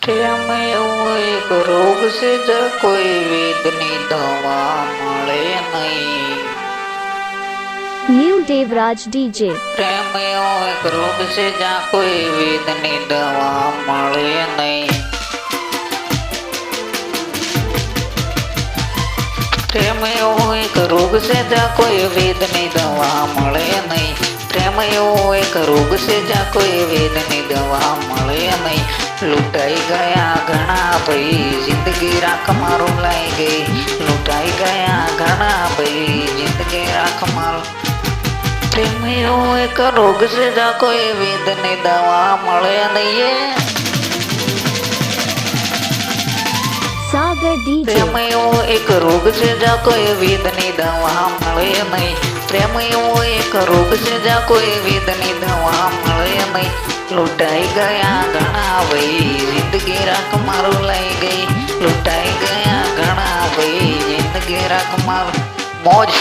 પ્રેમ એવો એક રોગ છે જે કોઈ વેદની દવા મળે નહીં New Devraj DJ. પ્રેમ એવો એક રોગ છે જ્યાં કોઈ વેદની દવા મળે નહીં પ્રેમ એવો એક રોગ છે જ્યાં કોઈ વેદની દવા મળે નહીં પ્રેમ એવો એક રોગ છે જ્યાં કોઈ વેદની દવા મળે નહીં લૂંટાઈ ગયા ઘણા ભાઈ જિંદગી રાખ મારું લાઈ ગઈ લૂંટાઈ ગયા ઘણા ભાઈ જિંદગી રાખ મારું પ્રેમ એવો એક રોગ છે જ્યાં કોઈ વેદની દવા મળે નહીં Sagar DJ. પ્રેમ એવો એક રોગ છે જ્યાં કોઈ વેદની દવા મળે નહીં પ્રેમ એવો એક રોગ છે જ્યાં કોઈ વેદની દવા મળે નહીં લૂંટાઈ ગયા ઘણા ભાઈ જિંદગી રાખ મારું લઈ ગઈ લૂંટાઈ ગયા ઘણા ભાઈ જિંદગી રાખ મારું મોજ